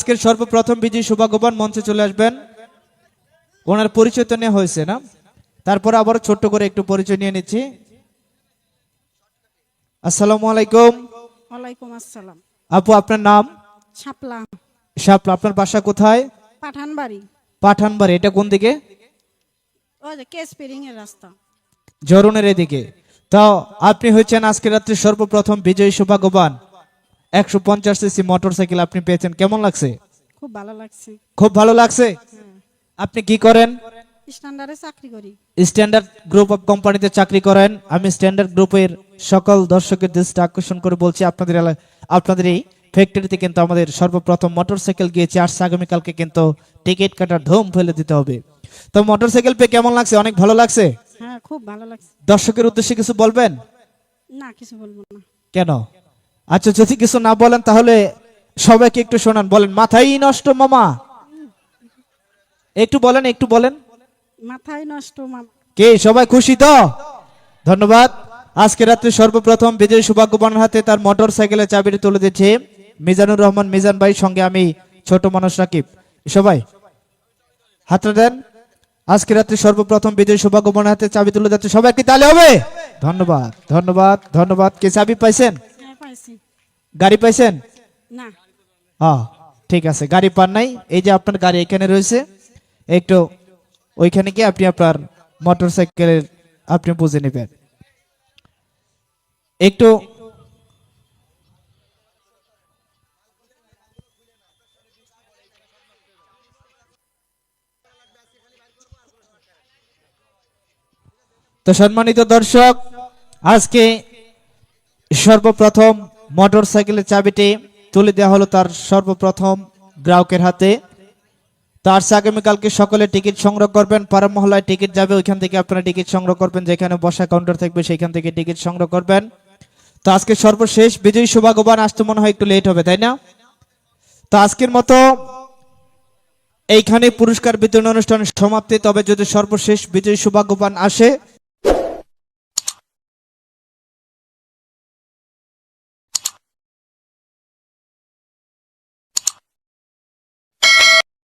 আজকের সর্বপ্রথম বিজয়ী সৌভাগ্যবান মঞ্চে চলে আসবেন। ওনার পরিচয় তো নেওয়া হয়েছে না? তারপরে আবার ছোট্ট করে একটু পরিচয় নিয়ে নিচ্ছি। আসসালামু আলাইকুম। ওয়ালাইকুম আসসালাম। আপু আপনার নাম? শাপলা। শাপলা আপনার বাসা কোথায়? পাঠানবাড়ি। পাঠানবাড়ি এটা কোন দিকে? ওই যে কেস এর রাস্তা। জরুনের এদিকে। তো আপনি হচ্ছেন আজকে রাত্রে সর্বপ্রথম বিজয়ী সৌভাগ্যবান। একশো পঞ্চাশ সিসি মোটর সাইকেল আপনি পেয়েছেন। কেমন লাগছে? খুব ভালো লাগছে। খুব ভালো লাগছে? আপনি কি করেন? স্ট্যান্ডার্ডে চাকরি করি। স্ট্যান্ডার্ড গ্রুপ অফ কোম্পানিতে চাকরি করেন। আমি স্ট্যান্ডার্ড গ্রুপের সকল দর্শকের দৃষ্টি আকর্ষণ করে বলছি আপনাদের আপনাদের এই ফ্যাক্টরিতে কিন্তু আমাদের সর্বপ্রথম মোটরসাইকেল গিয়েছে। আর আগামীকালকে কিন্তু টিকিট কাটার ধুম ফেলে দিতে হবে। তো মোটরসাইকেল পেয়ে কেমন লাগছে? অনেক ভালো লাগছে? হ্যাঁ খুব ভালো লাগছে। দর্শকের উদ্দেশ্যে কিছু বলবেন? না কিছু বলব না। কেন? আচ্ছা যদি কিছু না বলেন তাহলে সবাইকে একটু শোনান। বলেন মাথাই নষ্ট মামা। একটু বলেন একটু বলেন। মাথায় নষ্ট মাম। কে? সবাই খুশি তো? ধন্যবাদ। আজকে রাত্রে সর্বপ্রথম বিজয় সৌভাগ্যবানের হাতে তার মোটর সাইকেলের চাবিটি তুলে দিচ্ছে মিজানুর রহমান। মিজান ভাই সঙ্গে আমি ছোট মানুষ রাকিব। সবাই হাতটা দেন। আজকে রাত্রে সর্বপ্রথম বিজয় সৌভাগ্যবানের হাতে চাবি তুলে যাচ্ছে সবাই কি তালে হবে? ধন্যবাদ ধন্যবাদ ধন্যবাদ। কে চাবি পাইছেন? পাইছি গাড়ি পাইছেন? না। হ্যাঁ ঠিক আছে গাড়ি পান নাই। এই যে আপনার গাড়ি এখানে রয়েছে একটু ওইখানে গিয়ে আপনি আপনার মোটর সাইকেলের আপনি বুঝে নেবেন। একটু তো সম্মানিত দর্শক আজকে সর্বপ্রথম মোটর সাইকেলের চাবিটি তুলে দেওয়া হলো তার সর্বপ্রথম গ্রাহকের হাতে। তার সে আগামীকালকে সকলে টিকিট সংগ্রহ করবেন পাড়া মহলায় টিকিট যাবে, ওইখান থেকে আপনারা টিকিট সংগ্রহ করবেন, যেখানে বসা কাউন্টার থাকবে সেখান থেকে টিকিট সংগ্রহ করবেন। তো আজকে সর্বশেষ বিজয়ী সৌভাগ্যবান, আসতে মনে হয় একটু লেট হবে, তাই না? তো আজকের মতো এইখানে পুরস্কার বিতরণ অনুষ্ঠান সমাপ্তি। তবে যদি সর্বশেষ বিজয়ী সৌভাগ্যবান আসে